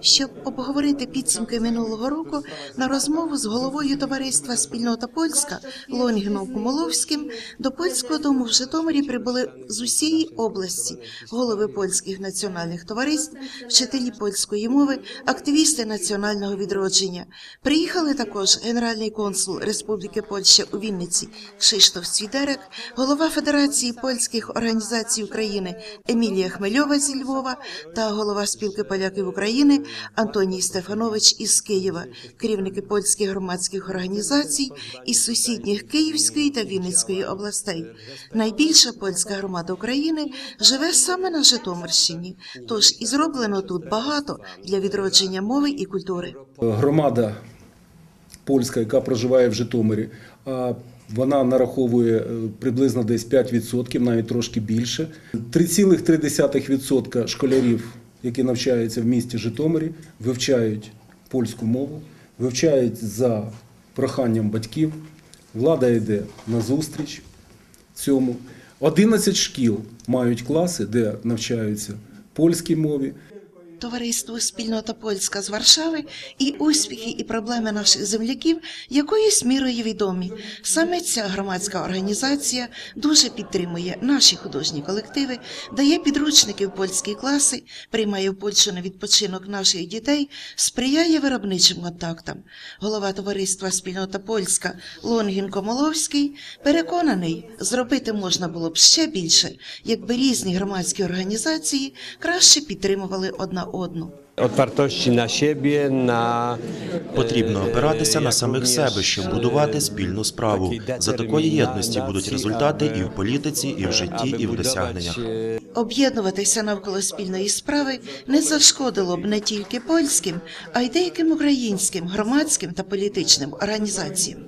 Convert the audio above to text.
щоб обговорити підсумки минулого року на розмову з головою товариства Спільнота Польська Лонгіном Кумоловським до польського дому в Житомирі прибули з усієї області голови польських національних товариств, вчителі польської мови, активісти національного відродження. Приїхали також генеральний консул Республіки Польща у Вінниці Кшиштоф Свідерек, голова Федерації польських організацій України Емілія Хмельова зі Львова та голова спілки поляків України Антоній Стефанович із Києва, керівники польських громадських організацій із сусідніх Київської та Вінницької областей. Найбільша польська громада України живе саме на Житомирщині, тож і зроблено тут багато для відродження мови і культури. Громада польська, яка проживає в Житомирі, вона нараховує е, приблизно десь 5%, навіть трошки більше. 3,3% школярів, які навчаються в місті Житомирі, вивчають польську мову, вивчають за проханням батьків. Влада йде на зустріч цьому. 11 шкіл мають класи, де навчаються польській мові. Товариство Спільнота Польська з Варшави і успіхи і проблеми наших земляків якоюсь мірою відомі. Саме ця громадська організація дуже підтримує наші художні колективи, дає підручники в польські класи, приймає в Польщу на відпочинок наших дітей, сприяє виробничим контактам. Голова товариства Спільнота Польська Лонгін Комоловський переконаний, зробити можна було б ще більше, якби різні громадські організації краще підтримували одна одну. na siebie, na Потрібно е, опиратися на самих себе, щоб будувати спільну справу. За такої єдності будуть результати і в політиці, і в житті, і в досягненнях. Об'єднуватися навколо спільної справи не зашкодило б не тільки польським, а й деяким українським громадським та політичним організаціям.